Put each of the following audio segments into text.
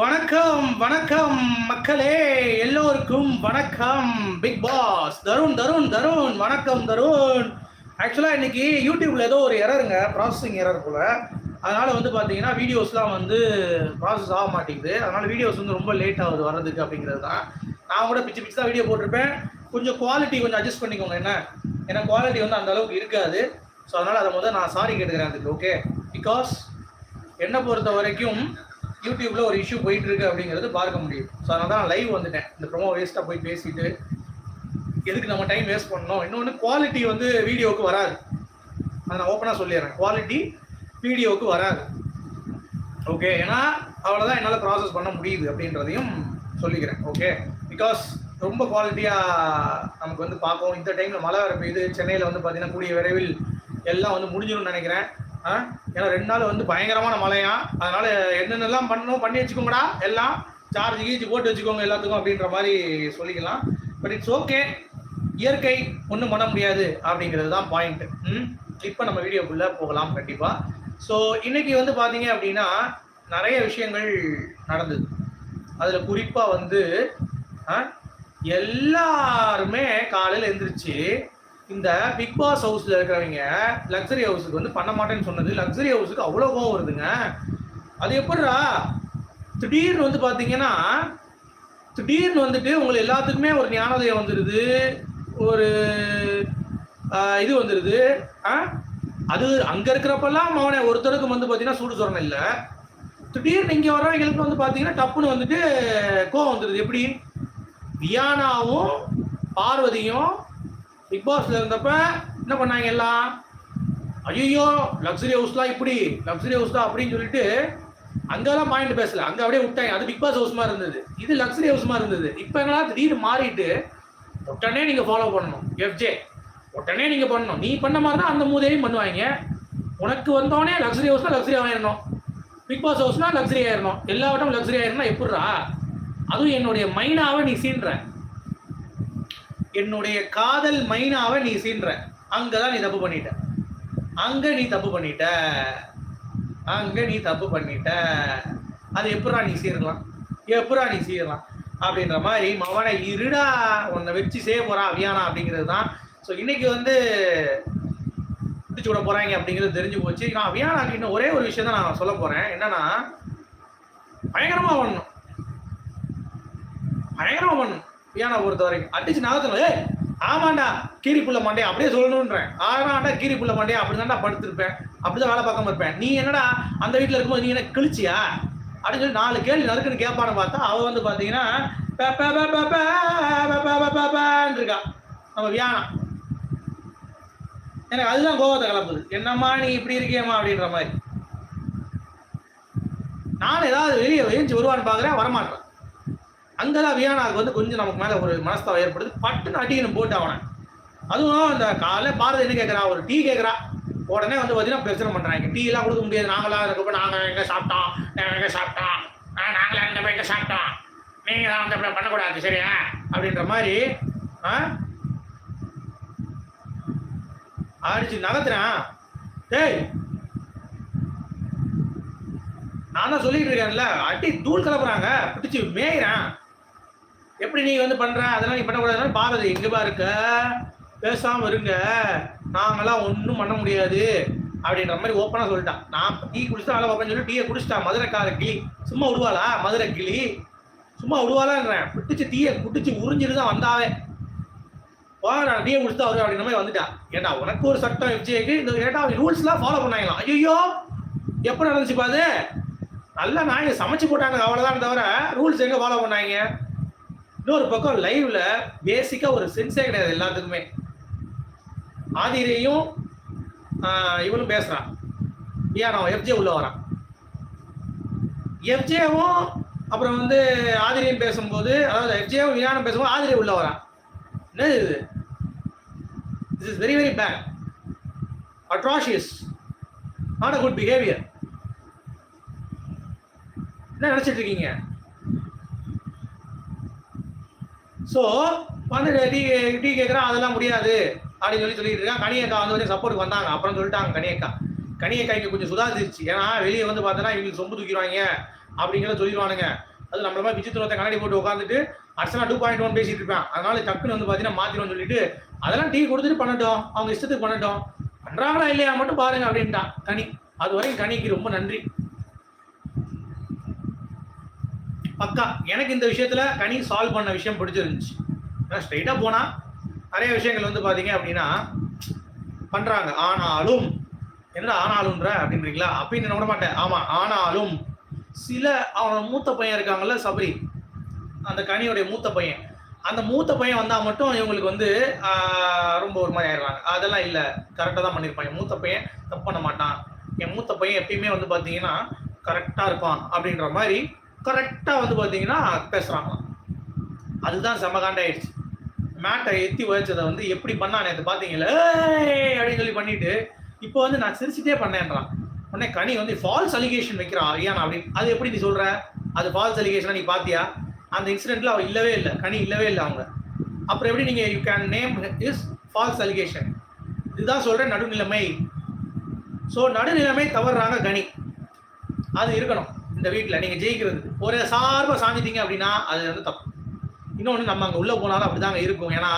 வணக்கம் வணக்கம் மக்களே எல்லோருக்கும் வணக்கம். பிக் பாஸ் தருண் தருண் தருண் வணக்கம் தருண். ஆக்சுவலாக இன்னைக்கு யூடியூப்ல ஏதோ ஒரு எரருங்க ப்ராசஸிங் எரர் போல. அதனால வந்து பார்த்தீங்கன்னா வீடியோஸ்லாம் வந்து ப்ராசஸ் ஆக மாட்டேங்குது. அதனால வீடியோஸ் வந்து ரொம்ப லேட் ஆகுது வர்றதுக்கு அப்படிங்கிறது தான். நான் கூட பிச்சு பிச்சு தான் வீடியோ போட்டிருப்பேன். கொஞ்சம் குவாலிட்டி கொஞ்சம் அட்ஜஸ்ட் பண்ணிக்கோங்க என்ன? ஏன்னா குவாலிட்டி வந்து அந்த அளவுக்கு இருக்காது. ஸோ அதனால் அதை முதல்ல நான் சாரி கேட்டுக்கிறேன் அதுக்கு ஓகே பிகாஸ் என்னை பொறுத்த வரைக்கும் யூடியூப்ல ஒரு இஷ்யூ போயிட்டு இருக்கு அப்படிங்கிறது பார்க்க முடியும் ஸோ அதனால தான் லைவ் வந்துட்டேன். இந்த ப்ரோமோ வேஸ்ட்டாக போய் பேசிட்டு எதுக்கு நம்ம டைம் வேஸ்ட் பண்ணணும்? இன்னொன்று குவாலிட்டி வந்து வீடியோவுக்கு வராது. அதை நான் ஓப்பனாக சொல்லிடுறேன். குவாலிட்டி வீடியோவுக்கு வராது. ஓகே ஏன்னா அவ்வளோதான் என்னால் ப்ராசஸ் பண்ண முடியுது அப்படின்றதையும் சொல்லிக்கிறேன். ஓகே பிகாஸ் ரொம்ப குவாலிட்டியாக நமக்கு வந்து பார்ப்போம். இந்த டைமில் மழை வர பெய்யுது. சென்னையில் வந்து பார்த்தீங்கன்னா கூடிய விரைவில் எல்லாம் வந்து முடிஞ்சிடும்னு நினைக்கிறேன். ஏன்னா ரெண்டு நாள் வந்து பயங்கரமான மழையா? அதனால என்னென்னலாம் பண்ணணும்? பண்ணி வச்சுக்கோங்கடா. எல்லாம் சார்ஜ் கீஜ் போட்டு வச்சுக்கோங்க எல்லாத்துக்கும் அப்படின்ற மாதிரி சொல்லிக்கலாம். பட் இட்ஸ் ஓகே இயற்கை ஒன்றும் பண்ண முடியாது அப்படிங்கிறது தான் பாயிண்ட் ம்? இப்போ நம்ம வீடியோக்குள்ளே போகலாம் கண்டிப்பாக ஸோ இன்னைக்கு வந்து பார்த்தீங்க அப்படின்னா நிறைய விஷயங்கள் நடந்தது. அதில் குறிப்பாக வந்து ஆ, எல்லாருமே காலையில் எழுந்திரிச்சு இந்த பிக் பாஸ் ஹவுஸில் இருக்கிறவங்க லக்ஸரி ஹவுஸுக்கு வந்து பண்ண மாட்டேன்னு சொன்னது லக்ஸரி ஹவுஸுக்கு அவ்வளோ கோவம் வருதுங்க. அது எப்படிரா திடீர்னு வந்து பார்த்தீங்கன்னா திடீர்னு வந்துட்டு உங்களுக்கு எல்லாத்துக்குமே ஒரு ஞானோதயம் வந்துடுது ஒரு இது வந்துடுது ஆ? அது அங்கே இருக்கிறப்பெல்லாம் அவனை ஒருத்தருக்கும் வந்து பார்த்தீங்கன்னா சூடு சொரணம் இல்லை. திடீர்னு இங்கே வர்றவங்களுக்கு வந்து பார்த்தீங்கன்னா டப்புன்னு வந்துட்டு கோவம் வந்துடுது எப்படி? வியானாவும் பார்வதியும் பிக் பாஸ்ல இருந்தப்ப என்ன பண்ணாங்க எல்லாம்? ஐயோ லக்ஸரி ஹவுஸ்லாம் இப்படி லக்ஸரி ஹவுஸ் தான் அப்படின்னு சொல்லிட்டு அங்கெல்லாம் பாயிண்ட் பேசல. அங்க அப்படியே விட்டாங்க. அது பிக் பாஸ் ஹவுஸ் மாதிரி இருந்தது. இது லக்ஸரி ஹவுஸ் மாதிரி இருந்தது. இப்போ என்னடா திடீர்னு மாறிட்டு உடனே நீங்க ஃபாலோ பண்ணணும். எஃப்ஜே உடனே நீங்க பண்ணணும். நீ பண்ண மாதிரி தான் அந்த மூதையும் பண்ணுவாங்க. உனக்கு வந்தோடனே லக்ஸரி ஹவுஸ்னா லக்ஸரி ஆயிடணும் பிக் பாஸ் ஹவுஸ்னா லக்ஸரி ஆயிடணும் எல்லா வட்டம் லக்ஸரி ஆயிடணும்னா எப்படிறா அதுவும் என்னுடைய மைனாவை நீ சீன்ற என்னுடைய காதல் மைனாவை நீ சீன்ற. அங்கதான் நீ தப்பு பண்ணிட்ட. அங்க நீ தப்பு பண்ணிட்ட. அங்க நீ தப்பு பண்ணிட்ட. அது எப்படா நீ சீரலாம்? எப்படா நீ சீரலாம்? அப்படின்ற மாதிரி மவனை இருடா உன்னை வச்சு செய்ய போறான் அவியானா அப்படிங்கிறது தான். ஸோ இன்னைக்கு வந்து பிடிச்சு விட போறாங்க அப்படிங்கிறது தெரிஞ்சு போச்சு. நான் அவியானாக்கு இன்னும் ஒரே ஒரு விஷயம் தான் நான் சொல்ல போறேன். என்னன்னா பயங்கரமா பண்ணணும் பயங்கரமா பண்ணணும் பியானோ பொறுத்த வரைக்கும். அடிச்சு நகத்துல ஏய் ஆமாண்டா கீரி புள்ள அப்படியே சொல்லணுன்றேன். ஆமாண்டா கீரி புள்ள மண்டே அப்படி தான்டா படுத்திருப்பேன். அப்படிதான் வேலை பார்க்காம இருப்பேன். நீ என்னடா அந்த வீட்டில் இருக்கும்போது நீ என்ன கிழிச்சியா? அப்படின்னு சொல்லி நாலு கேள்வி நறுக்குன்னு கேட்பான்னு பார்த்தா அவள் வந்து பார்த்தீங்கன்னா இருக்கா. நம்ம வியானா எனக்கு அதுதான் கோவத்தை கலப்புது என்னம்மா நீ இப்படி இருக்கியம்மா அப்படின்ற மாதிரி. நான் ஏதாவது வெளியே எழுந்து வருவான்னு பார்க்குறேன் வரமாட்டேன். அங்கதான் வியானாவுக்கு வந்து கொஞ்சம் நமக்கு மேல ஒரு மனஸ்தாபம் ஏற்படுது. பட்டுன்னு அடிக்கணும் போட்டு அவனை. அதுவும் அந்த காலைல பாரதி என்ன கேட்குறா ஒரு டீ கேட்குறா உடனே வந்து பார்த்தீங்கன்னா பிரச்சனை பண்ணுறாங்க டீ எல்லாம் கொடுக்க முடியாது. நாங்களாம் இருக்கப்ப நாங்கள் எங்கே சாப்பிட்டோம்? நாங்கள் எங்கே சாப்பிட்டோம்? ஆ, நாங்களாம் இந்த போய் எங்கே சாப்பிட்டோம்? நீங்கள் தான் வந்து அப்படி பண்ணக்கூடாது சரியா? அப்படின்ற மாதிரி அடிச்சு நகத்துறேன் டேய்! நான் தான் சொல்லிட்டு இருக்கேன்ல அடி தூள் கிளப்புறாங்க. பிடிச்சி மேயிறேன். எப்படி நீ வந்து பண்ற? அதெல்லாம் நீ பண்ணக்கூடாதுன்னா பாரதி எங்க பாருக்க பேசாம இருங்க. நாங்களாம் ஒன்றும் பண்ண முடியாது. அப்படின்ற மாதிரி ஓப்பனா சொல்லிட்டான். நான் டீ குடிச்சா வேலை பார்ப்பேன்னு சொல்லி டீயை குடிச்சிட்டான் மதுரைக்கார கிளி. சும்மா விடுவாளா மதுரை கிளி? சும்மா விடுவாளான்றேன். பிடிச்சி டீயை குடிச்சு உறிஞ்சிட்டு தான் வந்தாவே. வா நான் டீயை குடிச்சு வருவேன் அப்படின்ற மாதிரி வந்துட்டான் ஏண்டா உனக்கு ஒரு சட்டம் விஜய்க்கு இந்த ஏட்டா ரூல்ஸ்லாம் ஃபாலோ பண்ணாங்களாம் ஐயோ எப்போ நடந்துச்சு பாது நல்லா நாங்க சமைச்சு போட்டாங்க அவ்வளோதான் தவிர ரூல்ஸ் எங்க ஃபாலோ பண்ணாங்க? இன்னொரு பக்கம் லைவ்ல பேசிக்கா ஒரு சென்ஸே கிடையாது எல்லாத்துக்குமே. ஆதிரையும் இவனும் பேசுறான் ஏன் நான் எஃப்ஜே உள்ள வரான்? எஃப்ஜேவும் அப்புறம் வந்து ஆதிரியும் பேசும்போது அதாவது எஃப்ஜேவும் வியானம் பேசும்போது ஆதிரி உள்ள வரான். என்ன இது? This is very very bad atrocious not a good behaviour என்ன நினைச்சிட்டு இருக்கீங்க? ஸோ வந்து டீ டீ கேட்குறான் அதெல்லாம் முடியாது. அப்படின்னு சொல்லி சொல்லிட்டு இருக்கான். கனியக்கா வந்து கொஞ்சம் சப்போர்ட் வந்தாங்க. அப்புறம் சொல்லிட்டாங்க கனியக்கா. கனியக்கா இங்கே கொஞ்சம் சுதாரிச்சிருச்சு. ஏன்னா வெளியே வந்து பார்த்தோன்னா இவங்களுக்கு சொம்பு தூக்கிடுவாங்க அப்படிங்கிறத சொல்லிடுவானுங்க. அது நம்மள மாதிரி விசித்திரத்தை கண்ணாடி போட்டு உட்காந்துட்டு அர்ச்சனா டூ பாயிண்ட் ஒன் பேசிட்டு இருப்பேன். அதனால டக்குன்னு வந்து பார்த்தீங்கன்னா மாத்திரம்னு சொல்லிட்டு அதெல்லாம் டீ கொடுத்துட்டு பண்ணட்டும். அவங்க இஷ்டத்துக்கு பண்ணட்டும். பண்றாங்களா இல்லையா மட்டும் பாருங்க அப்படின்ட்டான் கனி. அது வரைக்கும் கனிக்கு ரொம்ப நன்றி. பக்கா. எனக்கு இந்த விஷயத்தில் கனி சால்வ் பண்ண விஷயம் பிடிச்சிருந்துச்சு. ஏன்னா ஸ்ட்ரெயிட்டாக போனால் நிறைய விஷயங்கள் வந்து பார்த்தீங்க அப்படின்னா பண்ணுறாங்க ஆனாலும் என்னடா ஆனாலும்ன்ற அப்படின்றீங்களா? அப்படின்னு நான் மாட்டேன். ஆமாம் ஆனாலும் சில அவன் மூத்த பையன் இருக்காங்கல்ல சபரி. அந்த கனியோடைய மூத்த பையன். அந்த மூத்த பையன் வந்தால் மட்டும் இவங்களுக்கு வந்து ரொம்ப ஒரு மாதிரி ஆயிடுறாங்க. அதெல்லாம் இல்லை. கரெக்டாக தான் பண்ணியிருப்பாங்க மூத்த பையன் தப்பு பண்ண மாட்டான். என் மூத்த பையன் எப்பயுமே வந்து பார்த்தீங்கன்னா கரெக்டாக இருப்பான் அப்படின்ற மாதிரி கரெக்டாக வந்து பார்த்தீங்கன்னா பேசுகிறாங்களாம் அதுதான் செமகாண்ட ஆயிடுச்சு மேட்டை எத்தி உழைச்சதை வந்து எப்படி பண்ணா நேற்று பார்த்தீங்களே "ஏய்" அப்படின்னு சொல்லி பண்ணிட்டு இப்போ வந்து நான் சிரிச்சுட்டே பண்ணேன்றான். உடனே கனி வந்து ஃபால்ஸ் அலிகேஷன் வைக்கிறான் அரியானா அப்படின்னு. அது எப்படி நீ சொல்கிற அது ஃபால்ஸ் அலிகேஷனாக நீ பார்த்தியா அந்த இன்சிடெண்ட்டில் அவள் இல்லவே இல்லை. கனி இல்லவே இல்லை அவங்க. அப்புறம் எப்படி நீங்கள் you can name is false allegation இதுதான் சொல்கிறேன் நடுநிலைமை. ஸோ நடுநிலைமை தவறுறாங்க கனி. அது இருக்கணும். இந்த வீட்டில் நீங்கள் ஜெயிக்கிறது ஒரே சார்பாக சாஞ்சிட்டீங்க அப்படின்னா அது வந்து தப்பு. இன்னொன்று நம்ம அங்கே உள்ளே போனாலும் அப்படிதாங்க இருக்கும். ஏன்னா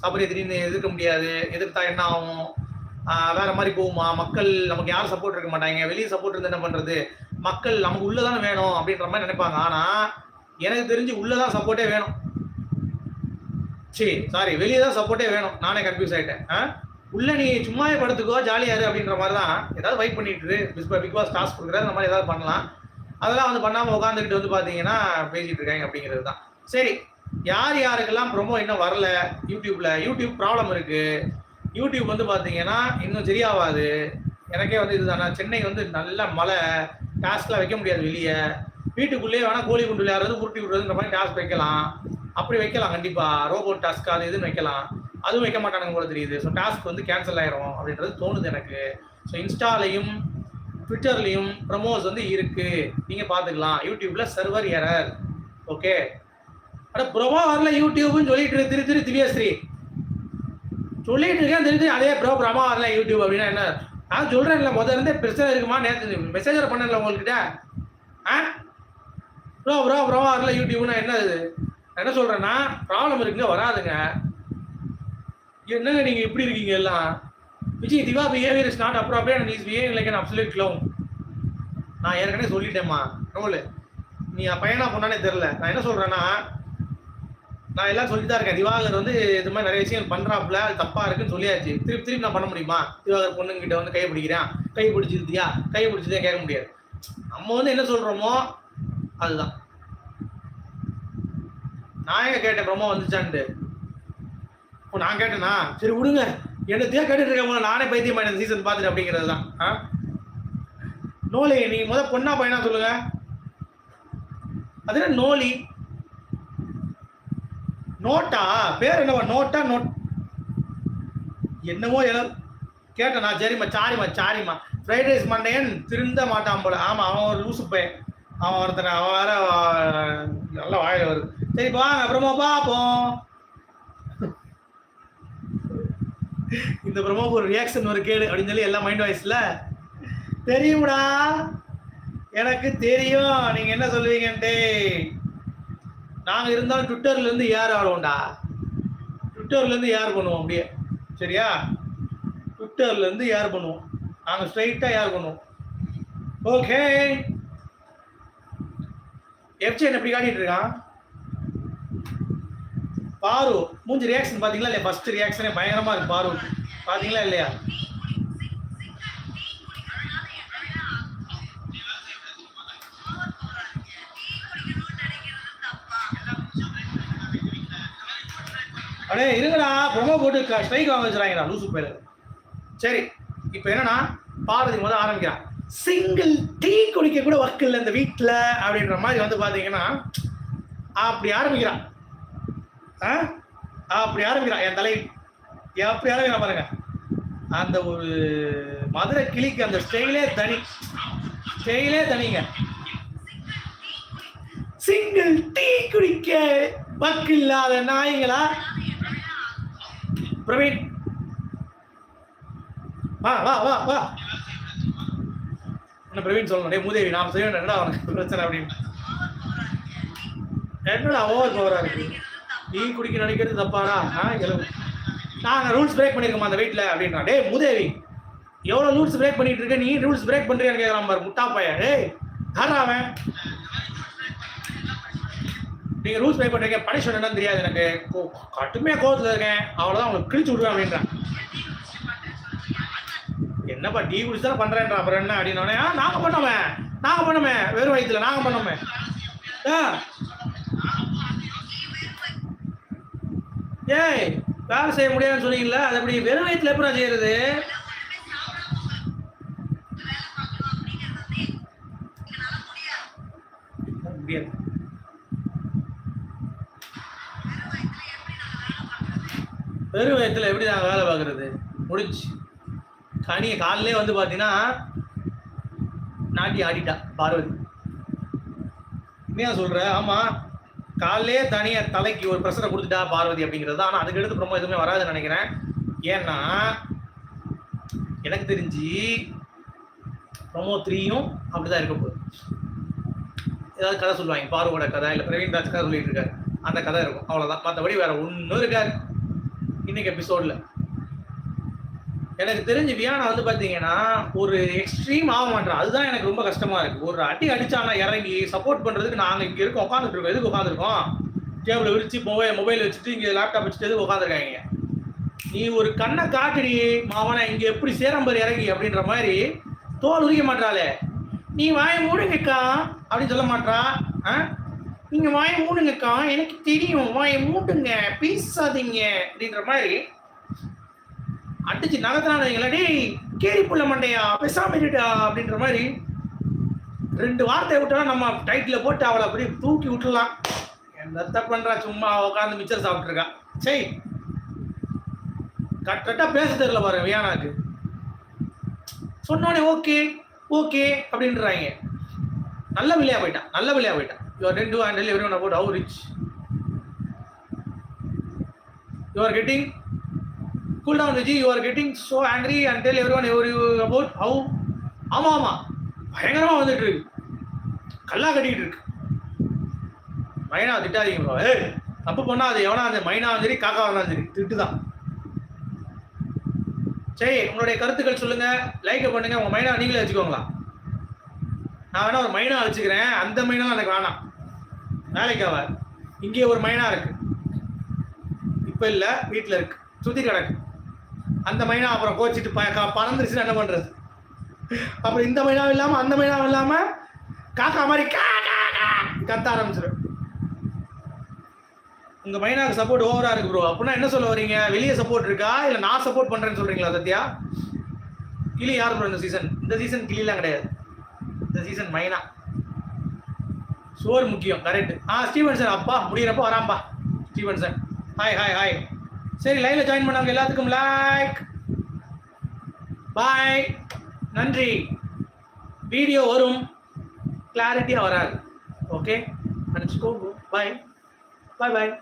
சபரி திடீர்னு எதிர்க்க முடியாது. எதிர்த்தா என்ன ஆகும்? வேற மாதிரி போகுமா? மக்கள் நமக்கு யாரும் சப்போர்ட் இருக்க மாட்டாங்க. வெளியே சப்போர்ட் இருந்து என்ன பண்ணுறது மக்கள் நமக்கு உள்ளதானே வேணும் அப்படின்ற மாதிரி நினைப்பாங்க. ஆனால் எனக்கு தெரிஞ்சு உள்ளதான் சப்போர்ட்டே வேணும். சரி சாரி வெளியே தான் சப்போர்ட்டே வேணும். நானே கன்ஃபியூஸ் ஆகிட்டேன் ஆ? உள்ள நீ சும்மாவே படுத்துக்கோ ஜாலியாக இரு அப்படின்ற மாதிரி தான் ஏதாவது வைப் பண்ணிட்டு பிக் பாஸ் டாஸ்க் கொடுக்குறது அந்த மாதிரி ஏதாவது பண்ணலாம். அதெல்லாம் வந்து பண்ணாம உட்காந்துக்கிட்டு வந்து பாத்தீங்கன்னா பேசிட்டு இருக்காங்க அப்படிங்கிறது தான். சரி யார் யாருக்கெல்லாம் ப்ரொமோ இன்னும் வரல? யூடியூப்ல யூடியூப் ப்ராப்ளம் இருக்கு. யூடியூப் வந்து பாத்தீங்கன்னா இன்னும் சரியாகாது எனக்கே வந்து இதுதானா? சென்னை வந்து நல்ல மழை. டாஸ்க்லாம் வைக்க முடியாது வெளியே. வீட்டுக்குள்ளேயே வேணா கோழி குண்டு விளையாடுறது உருட்டி விடுறதுன்ற மாதிரி டாஸ்க் வைக்கலாம். அப்படி வைக்கலாம் கண்டிப்பா. ரோபோட் டாஸ்க் அது இதுன்னு வைக்கலாம். அதுவும் வைக்க மாட்டானுங்க போல தெரியுது. ஸோ டாஸ்க் வந்து கேன்சல் ஆயிரும் அப்படின்றது தோணுது எனக்கு. ஸோ இன்ஸ்டாலையும் ட்விட்டர்லையும் ப்ரமோஸ் வந்து இருக்கு. நீங்க பாத்துக்கலாம். யூடியூப்ல சர்வர் எரர் ஓகே அட ப்ரோவா வரல யூடியூப்னு சொல்லிட்டு இருக்கு திரு திரு திவ்யஸ்ரீ. சொல்லிட்டு இருக்கேன் திரு திரு அதே ப்ரோ ப்ரமா வரல யூடியூப் அப்படின்னா என்ன? நான் சொல்றேன்ல முதல்ல இருந்தே பிரச்சனை இருக்குமா? நேற்று மெசேஜர் பண்ணல உங்கள்கிட்ட ஆ? ப்ரோ ப்ரோ ப்ரோவா வரல யூடியூப்னா என்ன இது? என்ன சொல்றேன்னா ப்ராப்ளம் இருக்குங்க வராதுங்க. என்னங்க நீங்க இப்படி இருக்கீங்க எல்லாம்? Vijay Diva behaviour is not appropriate and is behaving like an absolute clown நான் ஏற்கனவே சொல்லிட்டேம்மா. ரோல் நீ என் பையனா பொண்ணானே தெரில நான் என்ன சொல்கிறேன்னா நான் எல்லாம் சொல்லி தான் இருக்கேன். திவாகர் வந்து இது மாதிரி நிறைய விஷயம் பண்ணுறாப்புல அது தப்பாக இருக்குன்னு சொல்லியாச்சு. திருப்பி திருப்பி நான் பண்ண முடியுமா? திவாகர் பொண்ணுங்கிட்ட வந்து கை பிடிக்கிறேன். கை பிடிச்சிருந்தியா? கை பிடிச்சதே கேட்க முடியாது. நம்ம வந்து என்ன சொல்கிறோமோ அதுதான். நான் எங்க கேட்டேன் பிரம்மா வந்துச்சான்ட்டு? ஓ நான் கேட்டேனா? சரி விடுங்க. என்னத்தையோ கேட்டுட்டு இருக்கேன் நானே பைத்தியம் ஆயிட்டேன் சீசன் பார்த்துட்டு அப்படிங்கிறது தான் ஆ? நோலி நீங்கள் முத பொண்ணா பையனா சொல்லுங்க. அது என்ன நோலி? நோட்டா? பேர் என்னவா? நோட்டா நோட்? என்னமோ எல்லாம் கேட்டேன்? நான் சரிம்மா சாரிம்மா சாரிம்மா. ஃப்ரைட் ரைஸ் மண்டையன் திருந்த மாட்டான் போல. ஆமாம் அவன் ஒரு லூசு பையன். அவன் ஒருத்தனை அவன் வேற நல்ல வாயில வருது. சரி வாங்க அப்புறமா பார்ப்போம். இந்த ப்ரமோக்கு ஒரு ரியாக்ஷன் ஒரு கேடு அப்படின்னு சொல்லி எல்லாம் மைண்ட் வாய்ஸ்ல தெரியும்டா. எனக்கு தெரியும். நீங்க என்ன சொல்லுவீங்கன்ட்டு. நாங்க இருந்தாலும் ட்விட்டர்ல இருந்து ஏர் ஆடுவோம்டா ட்விட்டர்ல இருந்து ஏர் பண்ணுவோம் அப்படியே? சரியா? ட்விட்டர்ல இருந்து ஏர் பண்ணுவோம்? நாங்க ஸ்ட்ரைட்டா ஏர் பண்ணுவோம்? ஓகே எஃப்ஜென் எப்படி காட்டிட்டு இருக்கான்? பாரு மூஞ்சி ரியாக்ஷன் பாத்தீங்களா இல்லையா? ஃபர்ஸ்ட் ரியாக்ஷனே பயங்கரமா இருக்கு பாரு. பாத்தீங்களா இல்லையா? அடே இருங்கடா. ப்ரொமோ போட்டு ஸ்ட்ரைக் வாங்க வச்சுறாங்கடா லூசு பேர். சரி இப்போ என்னன்னா பாரதி முதல் ஆரம்பிக்கிறான் சிங்கிள் டீ குடிக்க கூட ஒர்க் இல்லை இந்த வீட்டில் அப்படின்ற மாதிரி வந்து பார்த்தீங்கன்னா அப்படி ஆரம்பிக்கிறான் அப்படி ஆரம்பிக்கிறான் என் தலை அப்படி ஆரம்பிக்கிறான் பாருங்க. அந்த ஒரு மதுரை கிளிக்கு அந்த ஸ்டைலே தனி. ஸ்டைலே தனிங்க. சிங்கிள் டீ குடிக்க பக்கு இல்லாத நாய்களா? பிரவீன். வா வா வா வா. என்ன பிரவீன் சொல்லணும்? டே மூதேவி நான் செய்ய என்னடா அவனுக்கு பிரச்சனை அப்படின்னு. என்னடா ஓவர் பவரா இருக்கு டீ குடிக்க நினைக்கிறது தப்பாடா? ஆ நாங்கள் ரூல்ஸ் பிரேக் பண்ணியிருக்கோம் அந்த வீட்டில் அப்படின்றா. டே முதேவி எவ்வளோ ரூல்ஸ் பிரேக் பண்ணிட்டு இருக்க? நீ ரூல்ஸ் பிரேக் பண்ணுறியான்னு கேட்குறான் பாரு முட்டா பையன் டே அவன்? நீங்கள் ரூல்ஸ் பிரேக் பண்ணுறீங்க பனிஷ்மெண்ட் என்னன்னு தெரியாது எனக்கு. கோ- கட்டுமையாக கோவத்துல இருக்கேன். அவ்வளோதான் உங்களுக்கு கிழிச்சு விடுவேன் அப்படின்றான் என்னப்பா டீ குடிச்சு தான் பண்ணுறேன்றா அப்புறம் என்ன அப்படின்னோடனே ஆ நாங்க பண்ணோமே. நாங்க பண்ணோமே. வெறும் வயிற்றுல நாங்க பண்ணோமே. ஆ ஏய் வேலை செய்ய முடியாதுன்னு சொன்னீங்கல்ல அது அப்படி வெறும் வயிற்றுல எப்படி செய்யறது? முடியாது. வெறும் வயத்தில் எப்படி நாங்கள் வேலை பார்க்குறது? முடிச்சு கனி காலிலே வந்து பார்த்தீங்கன்னா நாட்டி ஆடிட்டா பார்வதி. உண்மையாக சொல்கிற ஆமாம் காலையிலே தனியாக தலைக்கு ஒரு ப்ரெஷரை கொடுத்துட்டா பார்வதி அப்படிங்கிறது ஆனால் அதுக்கு எடுத்து ரொம்ப எதுவுமே வராதுன்னு நினைக்கிறேன். ஏன்னா எனக்கு தெரிஞ்சு ப்ரொமோ த்ரீயும் அப்படிதான் இருக்க போகுது. ஏதாவது கதை சொல்லுவாங்க பார்வோட கதை இல்லை பிரவீன் ராஜ் கதை சொல்லிட்டு இருக்காரு. அந்த கதை இருக்கும். அவ்வளோதான் மற்றபடி வேற ஒன்றும் இருக்காது. இன்னைக்கு எபிசோட்ல எனக்கு தெரிஞ்சு வியானா வந்து பாத்தீங்கன்னா ஒரு எக்ஸ்ட்ரீம் ஆக மாட்டான். அதுதான் எனக்கு ரொம்ப கஷ்டமா இருக்கு. ஒரு அடி அடிச்சானா இறங்கி சப்போர்ட் பண்றதுக்கு நாங்க இங்க இருக்கோம் உட்காந்துட்டு இருக்கோம் எதுக்கு உட்காந்துருக்கோம் டேபிள் விரிச்சு மொபைல் மொபைல் வச்சுட்டு இங்க லேப்டாப் வச்சுட்டு எதுக்கு உட்காந்துருக்காங்க நீ ஒரு கண்ணை காட்டுடி மாவனை இங்க எப்படி சேரம்பர் இறங்கி அப்படின்ற மாதிரி தோல் உரிக்க மாட்டாளே நீ வாய மூடுங்கக்கா அப்படின்னு சொல்ல மாட்டா ஆ? நீங்க வாய மூடுங்கக்கா எனக்கு தெரியும். வாய மூடுங்க பேசாதீங்க அப்படின்ற மாதிரி அடிச்சு நகர்த்தினால வைங்களா டேய் கேரி புள்ள மண்டையா? பெசாமிட்டா அப்படின்ற மாதிரி ரெண்டு வார்த்தை விட்டா நம்ம டைட்டில் போட்டு அவளை அப்படியே தூக்கி விட்டுலாம் என்னத்த பண்றா சும்மா உட்காந்து மிச்சர் சாப்பிட்டுருக்கா சரி கரெக்டாக பேச தெரியல பாரு வியானாக்கு. சொன்னோடனே ஓகே ஓகே அப்படின்றாங்க. நல்ல விளையா போயிட்டான் நல்ல விளையா போயிட்டான் your tend to handle everyone about how rich you are getting cool down Viji you are getting so angry and tell everyone every about how ஆமாம் ஆமாம் பயங்கரமாக வந்துட்டு இருக்கு. கல்லா கட்டிக்கிட்டு இருக்கு. மைனா திட்டாதீங்க bro. ஏய் தப்பு பண்ணா அது எவனா அந்த மைனா சரி காக்கா இருந்தாலும் சரி திட்டு தான் சரி உங்களுடைய கருத்துக்கள் சொல்லுங்க. லைக் பண்ணுங்க. உங்க மைனா நீங்களே வச்சுக்கோங்களா? நான் வேணா ஒரு மைனா வச்சுக்கிறேன் அந்த மைனா எனக்கு வேணாம். வேலைக்கு ஆகாது இங்கே ஒரு மைனா இருக்கு. இப்போ இல்லை வீட்டில் இருக்கு. சுத்தி கிடக்கு. அந்த மைனா அப்புறம் கோச்சிட்டு ப க- பறந்துருச்சுன்னா என்ன பண்றது? அப்புறம் இந்த மைனாவும் இல்லாம அந்த மைனாவும் இல்லாம காக்கா மாதிரி கத்த ஆரம்பிச்சிடும் உங்க மைனாக்கு சப்போர்ட் ஓவரா இருக்கு ப்ரோ அப்படின்னா என்ன சொல்ல வரீங்க வெளியே சப்போர்ட் இருக்கா? இல்ல நான் சப்போர்ட் பண்றேன்னு சொல்றீங்களா சத்யா? கிளி யார் ப்ரோ இந்த சீசன் இந்த சீசன் கிளிலாம் கிடையாது. இந்த சீசன் மைனா. சோர் முக்கியம் கரெக்ட் ஆ ஸ்டீவன்சன் அப்பா முடியிறப்போ வராம்பா. ஸ்டீவன்சன். ஹாய் ஹாய் ஹாய் சரி லைவ்ல ஜாயின் பண்ணவங்க எல்லாத்துக்கும் லைக் பாய் நன்றி. வீடியோ வரும். கிளாரிட்டியாக வராது. ஓகே நினச்சிக்கோ பாய் பாய் பாய்